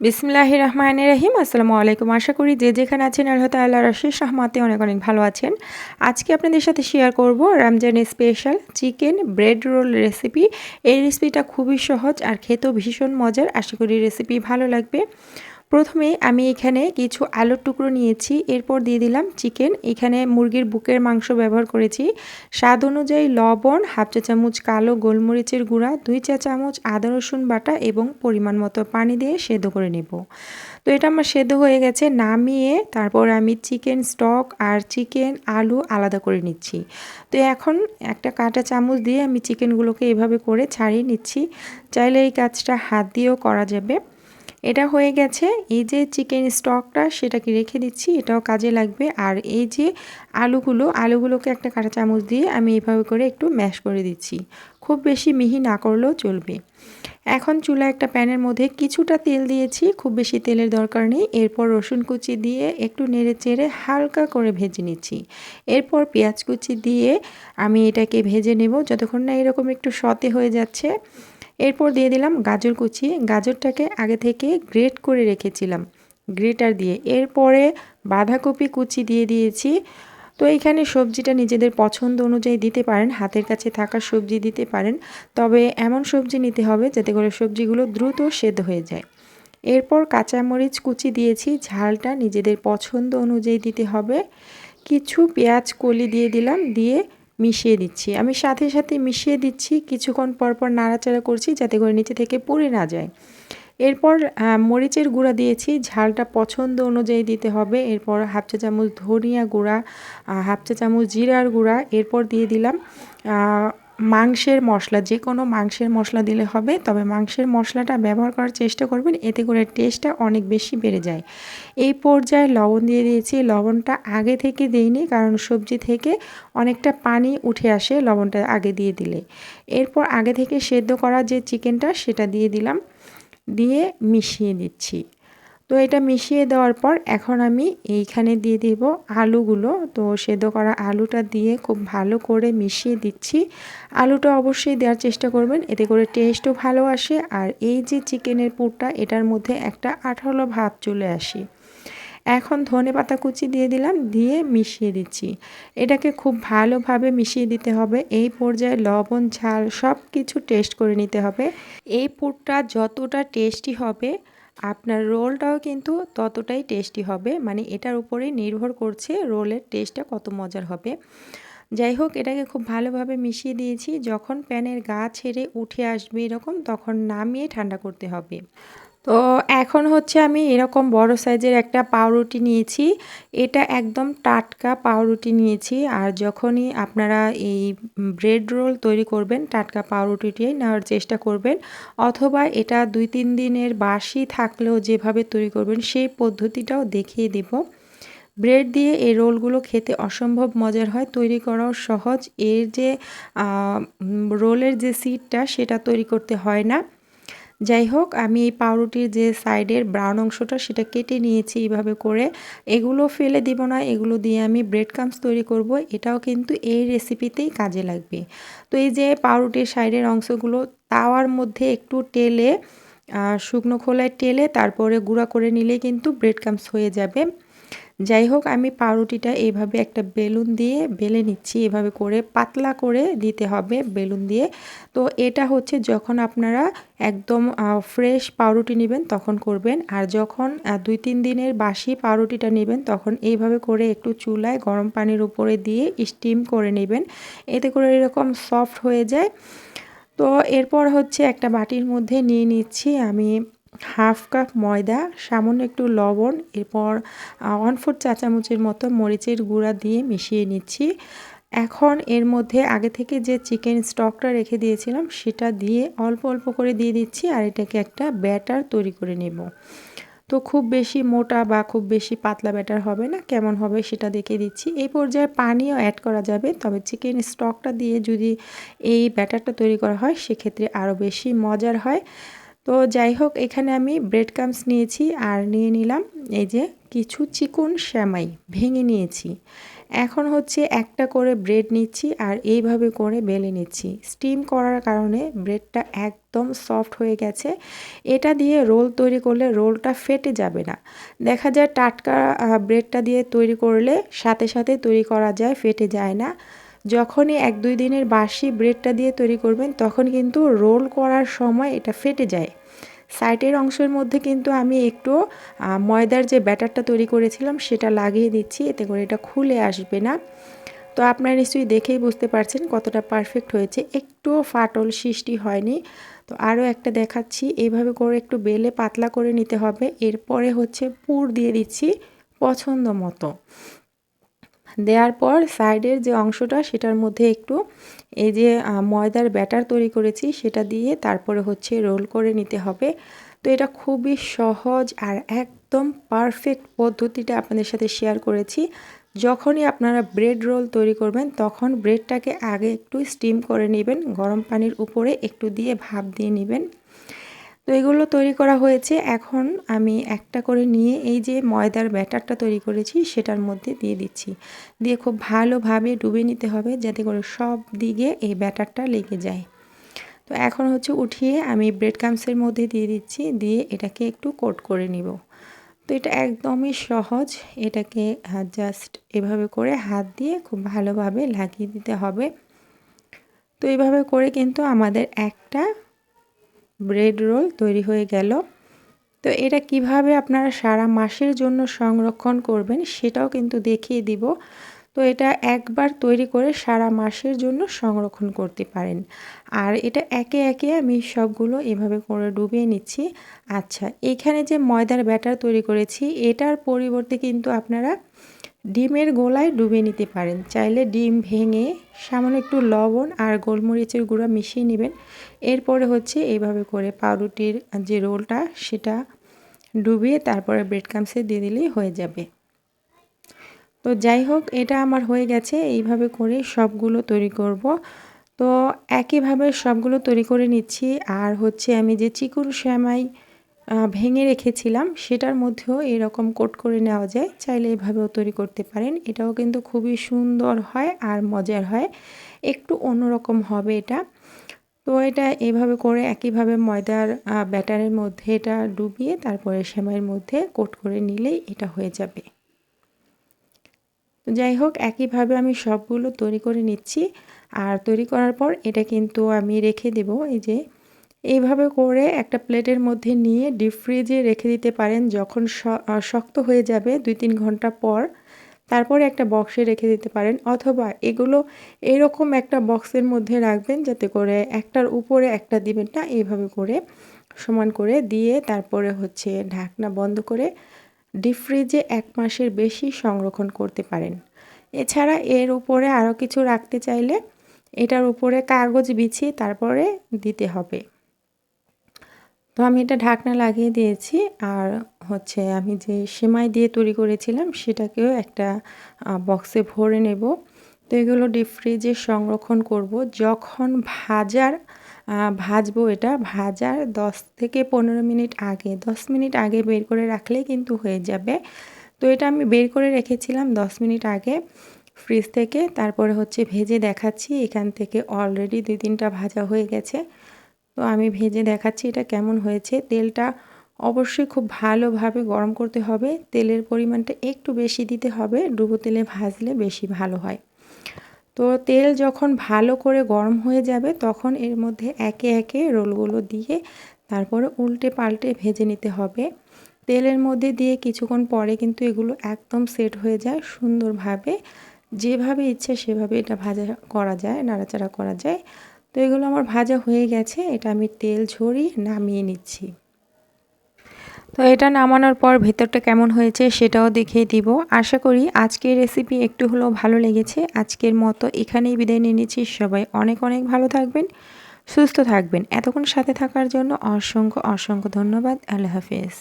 বিসমিল্লাহ রহমান রহিম আসসালামু আলাইকুম। আশা করি যে যেখানে আছেন আল্লাহ তাল্লাহ সহমাতে অনেক অনেক ভালো আছেন। আজকে আপনাদের সাথে শেয়ার করব রমজানের special chicken bread roll recipe এই রেসিপিটা খুবই সহজ আর খেতেও ভীষণ মজার। আশা করি রেসিপি ভালো লাগবে। প্রথমে আমি এখানে কিছু আলুর টুকরো নিয়েছি, এরপর দিয়ে দিলাম চিকেন। এখানে মুরগির বুকের মাংস ব্যবহার করেছি। স্বাদ অনুযায়ী লবণ, হাফ চা চামচ কালো গোলমরিচের গুঁড়া, দুই চা চামচ আদা রসুন বাটা এবং পরিমাণ মতো পানি দিয়ে সেদ্ধ করে নেব। তো এটা আমার সেদ্ধ হয়ে গেছে, নামিয়ে তারপর আমি চিকেন স্টক আর চিকেন আলু আলাদা করে নিচ্ছি। তো এখন একটা কাঁটা চামচ দিয়ে আমি চিকেনগুলোকে এভাবে করে ছাড়িয়ে নিচ্ছি। চাইলে এই কাজটা হাত দিয়েও করা যাবে। এটা হয়ে গেছে। এই যে চিকেন স্টকটা সেটাকে রেখে দিচ্ছি, এটাও কাজে লাগবে। আর এই যে আলুগুলো, আলুগুলোকে একটা কাঁটা চামচ দিয়ে আমি এভাবে করে একটু ম্যাশ করে দিচ্ছি। খুব বেশি মিহি না করলেও চলবে। এখন চুলা একটা প্যানের মধ্যে কিছুটা তেল দিয়েছি, খুব বেশি তেলের দরকার নেই। এরপর রসুন কুচি দিয়ে একটু নেড়ে চেড়ে হালকা করে ভেজে নিচ্ছি। এরপর পেঁয়াজ কুচি দিয়ে আমি এটাকে ভেজে নেব। যতক্ষণ না এরকম একটু সতে হয়ে যাচ্ছে এরপর দিয়ে দিলাম গাজর কুচি। গাজরটাকে আগে থেকে গ্রেট করে রেখেছিলাম। গ্রেটার দিয়ে। এরপরে বাঁধাকপি কুচি দিয়ে দিয়েছি। তো এইখানে সবজিটা নিজেদের পছন্দ অনুযায়ী দিতে পারেন, হাতের কাছে থাকা সবজি দিতে পারেন। তবে এমন সবজি নিতে হবে যাতে করে সবজিগুলো দ্রুত সেদ্ধ হয়ে যায়। এরপর কাঁচামরিচ কুচি দিয়েছি। ঝালটা নিজেদের পছন্দ অনুযায়ী দিতে হবে। কিছু পেঁয়াজ কলি দিয়ে দিলাম। দিয়ে মিশিয়ে দিচ্ছি। আমি সাথে সাথে মিশিয়ে দিচ্ছি, কিছুক্ষণ পর পর নাড়াচাড়া করছি যাতে করে নিচে থেকে পড়ে না যায়। এরপর মরিচের গুঁড়া দিয়েছি, ঝালটা পছন্দ অনুযায়ী দিতে হবে। এরপর হাফ চা চামচ ধনিয়া গুঁড়া হাফ চা চামচ জিরার গুঁড়া। এরপর দিয়ে দিলাম মাংসের মশলা, যে কোনো মাংসের মশলা দিলে হবে, তবে মাংসের মশলাটা ব্যবহার করার চেষ্টা করবেন, এতে করে টেস্টটা অনেক বেশি বেড়ে যায়। এই পর্যায়ে লবণ দিয়ে দিয়েছি, লবণটা আগে থেকে দিইনি, কারণ সবজি থেকে অনেকটা পানি উঠে আসে লবণটা আগে দিয়ে দিলে। এরপর আগে থেকে সেদ্ধ করা যে চিকেনটা সেটা দিয়ে দিলাম, দিয়ে মিশিয়ে দিচ্ছি। তো এটা মিশিয়ে দেওয়ার পর এখন আমি এইখানে দিয়ে দিব আলুগুলো। তো সেদ্ধ করা আলুটা দিয়ে খুব ভালো করে মিশিয়ে দিচ্ছি। আলুটা অবশ্যই দেওয়ার চেষ্টা করবেন, এতে করে টেস্টও ভালো আসে। আর এই যে চিকেনের পুরটা, এটার মধ্যে একটা আঠালো ভাব চলে আসে। এখন ধনে পাতা কুচি দিয়ে দিলাম, দিয়ে মিশিয়ে দিচ্ছি। এটাকে খুব ভালোভাবে মিশিয়ে দিতে হবে। এই পর্যায়ে লবণ, ঝাল সব কিছু টেস্ট করে নিতে হবে। এই পুরটা যতটা টেস্টি হবে আপনার রোলটাও কিন্তু ততটাই টেস্টি হবে। মানে এটার উপরে নির্ভর করছে রোলের টেস্টটা কত মজার হবে। যাই হোক, এটাকে খুব ভালোভাবে মিশিয়ে দিয়েছি। যখন প্যানের গা ছেড়ে উঠে আসবে এরকম, তখন নামিয়ে ঠান্ডা করতে হবে। তো এখন হচ্ছে আমি এরকম বড় সাইজের একটা পাউরুটি নিয়েছি। এটা একদম টাটকা পাউরুটি নিয়েছি। আর যখনই আপনারা এই ব্রেড রোল তৈরি করবেন, টাটকা পাউরুটিটাই নেওয়ার চেষ্টা করবেন, অথবা এটা দুই তিন দিনের বাসি থাকলেও যেভাবে তৈরি করবেন, সেই পদ্ধতিটাও দেখিয়ে দেব। ব্রেড দিয়ে এই রোলগুলো খেতে অসম্ভব মজার হয়। তৈরি করাও সহজ। এর যে রোলের যে সিটটা সেটা তৈরি করতে হয় না। যাই হোক, আমি এই পাউরুটির যে সাইডের ব্রাউন অংশটা, সেটা কেটে নিয়েছি এইভাবে করে। এগুলো ফেলে দিব না, এগুলো দিয়ে আমি ব্রেড কামস তৈরি করব। এটাও কিন্তু এই রেসিপিতেই কাজে লাগবে। তো এই যে পাউরুটির সাইডের অংশগুলো, তাওয়ার মধ্যে একটু টেলে শুকনো খোলায় টেলে তারপরে গুঁড়া করে নিলে কিন্তু ব্রেড কামস হয়ে যাবে। যাই হোক, আমি পাউরুটিটা এইভাবে একটা বেলুন দিয়ে বেলে নিচ্ছি। এভাবে করে পাতলা করে দিতে হবে বেলুন দিয়ে। তো এটা হচ্ছে যখন আপনারা একদম ফ্রেশ পাউরুটি নেবেন তখন করবেন। আর যখন দুই তিন দিনের বাসি পাউরুটিটা নেবেন তখন এইভাবে করে একটু চুলায় গরম পানির উপরে দিয়ে স্টিম করে নেবেন। এতে করে এরকম সফট হয়ে যায়। তো এরপর হচ্ছে একটা বাটির মধ্যে নিয়ে নিচ্ছি আমি হাফ কাপ ময়দা, সামান্য একটু লবণ, এরপর ওয়ান ফোর চা চামচের মতো মরিচের গুঁড়া দিয়ে মিশিয়ে নিচ্ছি। এখন এর মধ্যে আগে থেকে যে চিকেন স্টকটা রেখে দিয়েছিলাম, সেটা দিয়ে অল্প অল্প করে দিয়ে দিচ্ছি আর এটাকে একটা ব্যাটার তৈরি করে নেব। তো খুব বেশি মোটা বা খুব বেশি পাতলা ব্যাটার হবে না, কেমন হবে সেটা দেখে দিচ্ছি। এই পর্যায়ে পানিও অ্যাড করা যাবে, তবে চিকেন স্টকটা দিয়ে যদি এই ব্যাটারটা তৈরি করা হয়, সেক্ষেত্রে আরও বেশি মজার হয়। তো যাই হোক এখানে আমি ব্রেড কামস নিয়েছি আর নিয়ে নিলাম এই যে কিছু চিকন শ্যামাই, ভেঙে নিয়েছি। এখন হচ্ছে একটা করে ব্রেড নিচ্ছি আর এইভাবে করে বেলে নিচ্ছি। স্টিম করার কারণে ব্রেডটা একদম সফট হয়ে গেছে। এটা দিয়ে রোল তৈরি করলে রোলটা ফেটে যাবে না। দেখা যায় টাটকা ব্রেডটা দিয়ে তৈরি করলে সাথে সাথে তৈরি করা যায়, ফেটে যায় না। যখনই এক দুই দিনের বাসি ব্রেডটা দিয়ে তৈরি করবেন, তখন কিন্তু রোল করার সময় এটা ফেটে যায়। সাইডের অংশের মধ্যে কিন্তু আমি একটু ময়দার যে ব্যাটারটা তৈরি করেছিলাম সেটা লাগিয়ে দিচ্ছি, এতে করে এটা খুলে আসবে না। তো আপনারা নিশ্চয়ই দেখেই বুঝতে পারছেন কতটা পারফেক্ট হয়েছে। একটুও ফাটল সৃষ্টি হয়নি। তো আরও একটা দেখাচ্ছি, এইভাবে করে একটু বেলে পাতলা করে নিতে হবে। এরপরে হচ্ছে পুর দিয়ে দিচ্ছি পছন্দ মতো। দেওয়ার পর সাইডের যে অংশটা, সেটার মধ্যে একটু এই যে ময়দার ব্যাটার তৈরি করেছি, সেটা দিয়ে তারপরে হচ্ছে রোল করে নিতে হবে। তো এটা খুবই সহজ আর একদম পারফেক্ট পদ্ধতিটা আপনাদের সাথে শেয়ার করেছি। যখনই আপনারা ব্রেড রোল তৈরি করবেন, তখন ব্রেডটাকে আগে একটু স্টিম করে নেবেন, গরম পানির উপরে একটু দিয়ে ভাপ দিয়ে নেবেন। তো এগুলো তৈরি করা হয়েছে। এখন আমি একটা করে নিয়ে এই যে ময়দার ব্যাটারটা তৈরি করেছি, সেটার মধ্যে দিয়ে দিচ্ছি। দিয়ে খুব ভালোভাবে ডুবে নিতে হবে যাতে করে সব দিকে এই ব্যাটারটা লেগে যায়। তো এখন হচ্ছে উঠিয়ে আমি ব্রেড কামসের মধ্যে দিয়ে দিচ্ছি, দিয়ে এটাকে একটু কোট করে নিব। তো এটা একদমই সহজ। এটাকে জাস্ট এভাবে করে হাত দিয়ে খুব ভালোভাবে লাগিয়ে দিতে হবে। তো এইভাবে করে কিন্তু আমাদের একটা ব্রেড রোল তৈরি হয়ে গেল। তো এটা কীভাবে আপনারা সারা মাসের জন্য সংরক্ষণ করবেন সেটাও কিন্তু দেখিয়ে দিব। তো এটা একবার তৈরি করে সারা মাসের জন্য সংরক্ষণ করতে পারেন। আর এটা একে একে আমি সবগুলো এভাবে করে ডুবিয়ে নিচ্ছি। আচ্ছা এখানে যে ময়দার ব্যাটার তৈরি করেছি, এটার পরিবর্তে কিন্তু আপনারা ডিমের গোলায় ডুবে নিতে পারেন। চাইলে ডিম ভেঙে সামান্য একটু লবণ আর গোলমরিচের গুঁড়া মিশিয়ে নেবেন। এরপরে হচ্ছে এইভাবে করে পাউরুটির যে রোলটা, সেটা ডুবিয়ে তারপরে ব্রেড কামসে দিয়ে দিলেই হয়ে যাবে। তো যাই হোক, এটা আমার হয়ে গেছে। এইভাবে করে সবগুলো তৈরি করব। তো একইভাবে সবগুলো তৈরি করে নিচ্ছি। আর হচ্ছে আমি যে চিকুর শ্যামাই ভেঙে রেখেছিলাম, সেটার মধ্যেও এরকম কোট করে নেওয়া যায়। চাইলে এভাবেও তৈরি করতে পারেন। এটাও কিন্তু খুবই সুন্দর হয় আর মজার হয়। একটু অন্যরকম হবে এটা। তো এটা এভাবে করে একইভাবে ময়দার ব্যাটারের মধ্যে এটা ডুবিয়ে তারপরে সেমাইয়ের মধ্যে কোট করে নিলেই এটা হয়ে যাবে। যাই হোক, একইভাবে আমি সবগুলো তৈরি করে নিচ্ছি। আর তৈরি করার পর এটা কিন্তু আমি রেখে দেব। এই যে এইভাবে করে একটা প্লেটের মধ্যে নিয়ে ডিপ ফ্রিজে রেখে দিতে পারেন যখন শক্ত হয়ে যাবে দুই তিন ঘণ্টা পর। তারপরে একটা বক্সে রেখে দিতে পারেন অথবা এগুলো এরকম একটা বক্সের মধ্যে রাখবেন যাতে করে একটার উপরে একটা দিবেন না এইভাবে করে সমান করে দিয়ে তারপরে হচ্ছে ঢাকনা বন্ধ করে ডিপ ফ্রিজে এক মাসের বেশি সংরক্ষণ করতে পারেন। এছাড়া এর উপরে আরও কিছু রাখতে চাইলে এটার উপরে কাগজ বিছিয়ে তারপরে দিতে হবে। তো আমি এটা ঢাকনা লাগিয়ে দিয়েছি আর হচ্ছে আমি যে সেমাই দিয়ে তৈরি করেছিলাম সেটাকেও একটা বক্সে ভরে নেব। তো এগুলো ডিপ ফ্রিজে সংরক্ষণ করব। যখন ভাজার ভাজবো এটা, ভাজার দশ থেকে পনেরো মিনিট আগে, দশ মিনিট আগে বের করে রাখলে কিন্তু হয়ে যাবে। তো এটা আমি বের করে রেখেছিলাম দশ মিনিট আগে ফ্রিজ থেকে। তারপরে হচ্ছে ভেজে দেখাচ্ছি, এখান থেকে অলরেডি দুই তিনটা ভাজা হয়ে গেছে। তো আমি ভেজে দেখাচ্ছি এটা কেমন হয়েছে। তেলটা অবশ্যই খুব ভালোভাবে গরম করতে হবে। তেলের পরিমাণটা একটু বেশি দিতে হবে। ডুবো তেলে ভাজলে বেশি ভালো হয়। তো তেল যখন ভালো করে গরম হয়ে যাবে, তখন এর মধ্যে একে একে রোলগুলো দিয়ে তারপরে উল্টে পাল্টে ভেজে নিতে হবে। তেলের মধ্যে দিয়ে কিছুক্ষণ পরে কিন্তু এগুলো একদম সেট হয়ে যায় সুন্দরভাবে। যেভাবে ইচ্ছে সেভাবে এটা ভাজা করা যায়, নাড়াচাড়া করা যায়। তো এগুলো আমার ভাজা হয়ে গেছে, এটা আমি তেল ঝরিয়ে নামিয়ে নিচ্ছি। তো এটা নামানোর পর ভেতরটা কেমন হয়েছে সেটাও দেখিয়ে দিব। আশা করি আজকের রেসিপি একটু হলেও ভালো লেগেছে। আজকের মতো এখানেই বিদায় নিয়ে নিচ্ছি। সবাই অনেক অনেক ভালো থাকবেন, সুস্থ থাকবেন। এতক্ষণ সাথে থাকার জন্য অসংখ্য অসংখ্য ধন্যবাদ। আল্লাহ হাফিজ।